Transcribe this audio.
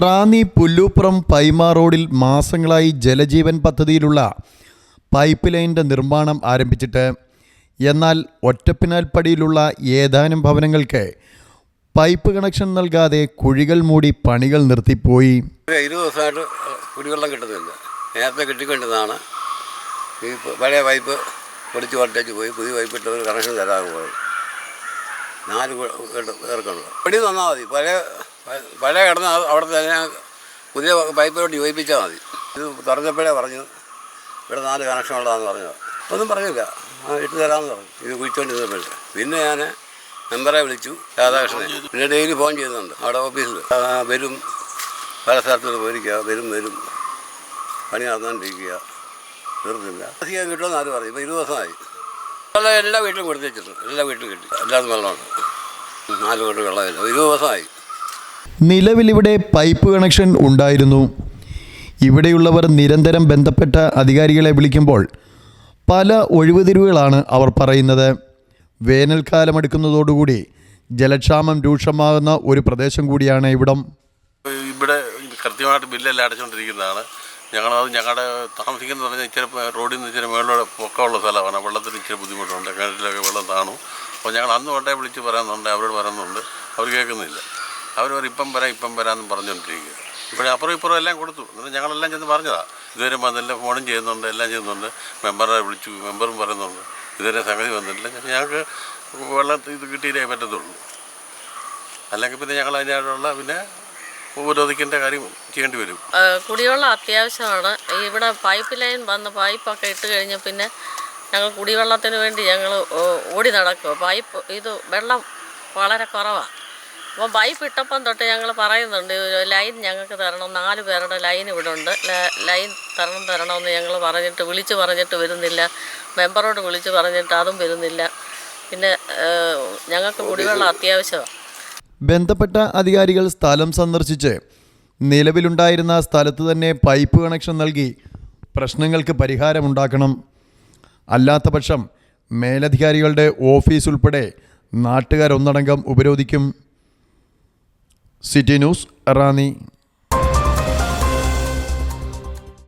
റാന്നി പുല്ലൂപ്പുറം പൈമാ റോഡിൽ മാസങ്ങളായി ജലജീവൻ പദ്ധതിയിലുള്ള പൈപ്പ് ലൈനിന്റെ നിർമ്മാണം ആരംഭിച്ചിട്ട് എന്നാൽ ഒറ്റപ്പിനാൽപ്പടിയിലുള്ള ഏതാനും ഭവനങ്ങൾക്ക് പൈപ്പ് കണക്ഷൻ നൽകാതെ കുഴികൾ മൂടി പണികൾ നിർത്തിപ്പോയി. ഇരുപത് ദിവസമായിട്ട് കുടിവെള്ളം കിട്ടുന്നില്ല. നേരത്തെ കിട്ടിക്കൊണ്ടിരുന്നതാണ്. ഈ പഴയ പൈപ്പ് പൊളിച്ച് വട്ടേച്ച് പോയി. പുതിയ പൈപ്പ് ഇട്ട് ഒരു കണക്ഷൻ തരാതെ പോയി. നാല് പേർക്കുണ്ട് പടി തന്നാൽ മതി. പഴയ പഴയ കിടന്ന് അവിടെ തന്നെ പുതിയ പൈപ്പിലോട്ട് യോജിപ്പിച്ചാൽ മതി. ഇത് തുറന്നപ്പോഴേ പറഞ്ഞു ഇവിടെ നാല് കണക്ഷൻ ഉള്ളതാണെന്ന് പറഞ്ഞത് ഒന്നും പറഞ്ഞില്ല. ഇട്ട് തരാമെന്ന് പറഞ്ഞു. ഇത് കുഴിച്ചുകൊണ്ടിരുന്നപ്പോഴേ പിന്നെ ഞാൻ മെമ്പറെ വിളിച്ചു രാധാകൃഷ്ണനെ. പിന്നെ ഡെയിലി ഫോൺ ചെയ്യുന്നുണ്ട് അവിടെ ഓഫീസിൽ വരും പല സ്ഥലത്തുനിന്ന് പോയിരിക്കുക വരും വരും. പണി നടന്നുകൊണ്ടിരിക്കുക തീർന്നില്ല. അധികം കിട്ടുമെന്ന് ആര് പറഞ്ഞു ഇപ്പോൾ ഇരുപത് ദിവസമായി. എല്ലാ വീട്ടിലും കൊടുത്തു വെച്ചിട്ടുണ്ട്. എല്ലാ വീട്ടിലും കിട്ടി. എല്ലാവർക്കും വെള്ളമുണ്ട്. നാല് വീട്ടിൽ വെള്ളമില്ല. ഇരുപത് ദിവസമായി. നിലവിലിവിടെ പൈപ്പ് കണക്ഷൻ ഉണ്ടായിരുന്നു. ഇവിടെയുള്ളവർ നിരന്തരം ബന്ധപ്പെട്ട അധികാരികളെ വിളിക്കുമ്പോൾ പല ഒഴിവുതിരിവുകളാണ് അവർ പറയുന്നത്. വേനൽക്കാലം അടുക്കുന്നതോടുകൂടി ജലക്ഷാമം രൂക്ഷമാകുന്ന ഒരു പ്രദേശം കൂടിയാണ് ഇവിടം. ഇവിടെ കൃത്യമായിട്ട് ബില്ലെല്ലാം അടച്ചുകൊണ്ടിരിക്കുന്നതാണ്. ഞങ്ങളത് ഞങ്ങളുടെ താമസിക്കുന്നത് പറഞ്ഞാൽ ഇച്ചിരി റോഡിൽ നിന്ന് ഇച്ചിരി മേളിലൂടെ പൊക്കമുള്ള സ്ഥലമാണ്. വെള്ളത്തിന് ഇച്ചിരി ബുദ്ധിമുട്ടുണ്ട്. കിണറ്റിലൊക്കെ വെള്ളം താണു. അപ്പോൾ ഞങ്ങൾ അന്ന് തൊട്ടേ വിളിച്ച് പറയുന്നുണ്ട് അവരോട് പറയുന്നുണ്ട്. അവർ കേൾക്കുന്നില്ല. അവർ പറയും ഇപ്പം വരാം ഇപ്പം വരാമെന്ന് പറഞ്ഞുകൊണ്ടിരിക്കുക ഇവിടെ അപ്പുറം ഇപ്പുറം എല്ലാം കൊടുത്തു. എന്നിട്ട് ഞങ്ങളെല്ലാം ചെന്ന് പറഞ്ഞതാണ് ഇതുവരെ വന്നില്ല ഫോണും ചെയ്യുന്നുണ്ട് എല്ലാം ചെയ്യുന്നുണ്ട്. മെമ്പറെ വിളിച്ചു മെമ്പറും പറയുന്നുണ്ട്. ഇതുവരെ സംഗതി വന്നിട്ടില്ല. ഞങ്ങൾക്ക് വെള്ളം ഇത് കിട്ടിയിട്ടേ പറ്റത്തുള്ളൂ. അല്ലെങ്കിൽ പിന്നെ ഞങ്ങൾ അതിനായിട്ടുള്ള പിന്നെ ഉപരോധിക്കേണ്ട കാര്യം ചെയ്യേണ്ടി വരും. കുടിവെള്ളം അത്യാവശ്യമാണ്. ഇവിടെ പൈപ്പ് ലൈൻ വന്ന് പൈപ്പൊക്കെ ഇട്ട് കഴിഞ്ഞ് പിന്നെ ഞങ്ങൾ കുടിവെള്ളത്തിന് വേണ്ടി ഞങ്ങൾ ഓടി നടക്കുക പൈപ്പ് ഇത് വെള്ളം വളരെ കുറവാണ് അപ്പം പൈപ്പ് ഇട്ടപ്പം തൊട്ട് ഞങ്ങൾ പറയുന്നുണ്ട് ലൈൻ ഞങ്ങൾക്ക് തരണം നാല് പേരുടെ ലൈൻ ഇവിടെ ഉണ്ട്. ലൈൻ തരണം തരണമെന്ന് ഞങ്ങൾ പറഞ്ഞിട്ട് വിളിച്ച് പറഞ്ഞിട്ട് വരുന്നില്ല. മെമ്പറോട് വിളിച്ച് പറഞ്ഞിട്ട് അതും വരുന്നില്ല. പിന്നെ ഞങ്ങൾക്ക് കുടിവെള്ളം അത്യാവശ്യമാണ് ബന്ധപ്പെട്ട അധികാരികൾ സ്ഥലം സന്ദർശിച്ച് നിലവിലുണ്ടായിരുന്ന സ്ഥലത്ത് തന്നെ പൈപ്പ് കണക്ഷൻ നൽകി പ്രശ്നങ്ങൾക്ക് പരിഹാരമുണ്ടാക്കണം. അല്ലാത്ത പക്ഷം മേലധികാരികളുടെ ഓഫീസ് ഉൾപ്പെടെ നാട്ടുകാരൊന്നടങ്കം ഉപരോധിക്കും. City news Ranni